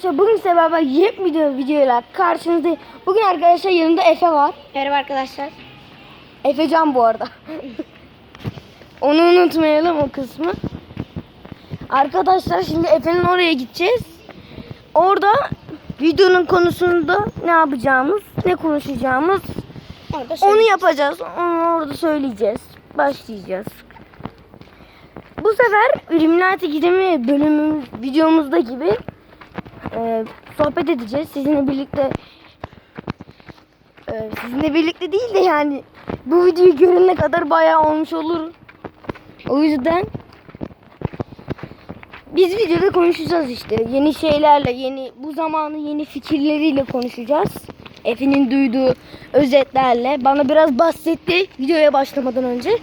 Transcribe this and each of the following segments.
arkadaşlar bugün size beraber yepyeni video videoyla karşınızdayım. Bugün arkadaşlar yanımda Efe var. Merhaba arkadaşlar. Efecan bu arada. Onu unutmayalım o kısmı. Arkadaşlar şimdi Efe'nin oraya gideceğiz. Orada videonun konusunda ne yapacağımız, ne konuşacağımız onu yapacağız. Onu orada söyleyeceğiz. Başlayacağız. Bu sefer Illuminati gidemi bölümü videomuzda gibi e, sohbet edeceğiz. Sizinle birlikte e, sizinle birlikte değil de yani bu videoyu görene kadar bayağı olmuş olur. O yüzden biz videoda konuşacağız işte. Yeni şeylerle, yeni bu zamanın yeni fikirleriyle konuşacağız. Efe'nin duyduğu özetlerle bana biraz bahsetti videoya başlamadan önce.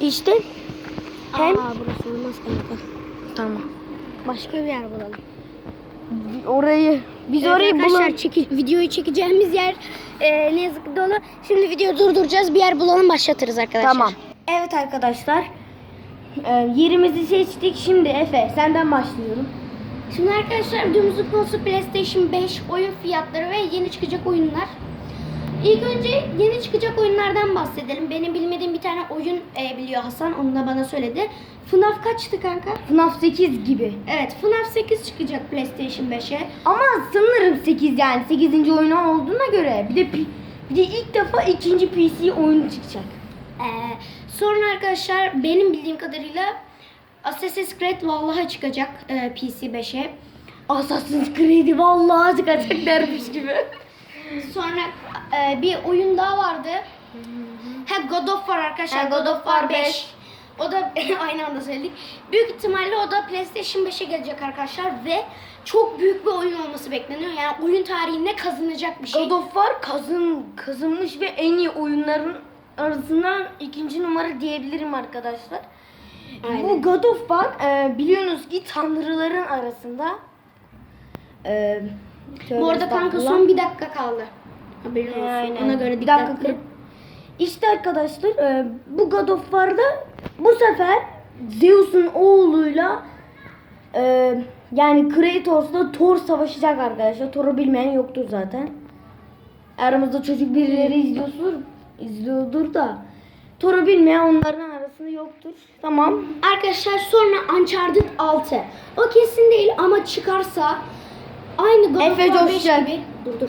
İşte hem Aa, burası olmaz kanka. tamam. Başka bir yer bulalım. Orayı biz Evet orayı arkadaşlar bulalım. çeki- videoyu çekeceğimiz yer e, ne yazık ki dolu. Şimdi videoyu durduracağız. Bir yer bulalım başlatırız arkadaşlar. Tamam. Evet arkadaşlar. e, yerimizi seçtik. Şimdi Efe senden başlayalım. Şimdi arkadaşlar videomuzun konusu PlayStation 5 oyun fiyatları ve yeni çıkacak oyunlar. İlk önce yeni çıkacak oyunlardan bahsedelim. Benim bilmediğim bir tane oyun e, biliyor Hasan. Onu da bana söyledi. FNAF kaçtı kanka? FNAF 8 gibi. Evet FNAF 8 çıkacak PlayStation 5'e. Ama sanırım 8 yani 8. oyunu olduğuna göre bir de bir de ilk defa ikinci PC oyunu çıkacak. Ee, sonra arkadaşlar benim bildiğim kadarıyla Assassin's Creed vallahi çıkacak e, PC 5'e. Assassin's Creed'i vallahi çıkacak dermiş gibi. Sonra e, bir oyun daha vardı. Ha God of War arkadaşlar. Ha, God of War 5. O da aynı anda söyledik. Büyük ihtimalle o da PlayStation 5'e gelecek arkadaşlar ve çok büyük bir oyun olması bekleniyor. Yani oyun tarihinde kazanacak bir şey. God of War kazın, kazınmış ve en iyi oyunların arasından ikinci numara diyebilirim arkadaşlar. Aynen. Bu God of War e, biliyorsunuz ki tanrıların arasında. E, Bu arada kanka son bir dakika kaldı. Haberin olsun. Aynen. Ona göre Bir dakika dikkatli. İşte arkadaşlar e, bu God of War'da bu sefer Zeus'un oğluyla e, yani Kratos'la Thor savaşacak arkadaşlar. Thor'u bilmeyen yoktur zaten. Aramızda çocuk birileri izliyordur, izliyordur da Thor'u bilmeyen onların arasında yoktur. Tamam. Arkadaşlar sonra Uncharted 6. O kesin değil ama çıkarsa aynı God of Efe War 5 coşacak. gibi. Dur dur.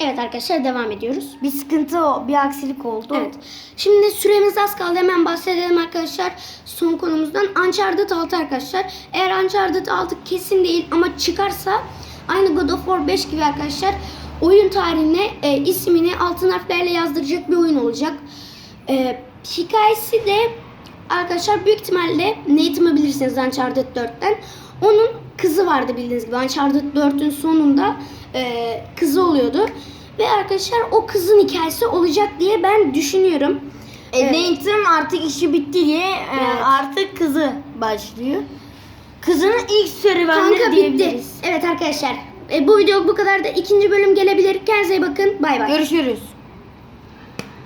Evet arkadaşlar devam ediyoruz. Bir sıkıntı o, bir aksilik oldu. Evet. Şimdi süremiz az kaldı. Hemen bahsedelim arkadaşlar son konumuzdan. Uncharted 6 arkadaşlar. Eğer Uncharted 6 kesin değil ama çıkarsa aynı God of War 5 gibi arkadaşlar oyun tarihine e, ismini altın harflerle yazdıracak bir oyun olacak. E, hikayesi de arkadaşlar büyük ihtimalle Nathan'ı bilirsiniz Uncharted 4'ten. Onun kızı vardı bildiğiniz gibi. Uncharted 4'ün sonunda e, kızı oluyordu. Ve arkadaşlar o kızın hikayesi olacak diye ben düşünüyorum. E, Evet. Nathan artık işi bitti diye e, Evet. artık kızı başlıyor. Kızının ilk serüvenleri Kanka bitti. diyebiliriz. Evet arkadaşlar. E, bu video bu kadar da ikinci bölüm gelebilir. Kendinize iyi bakın. Bay bay. Görüşürüz.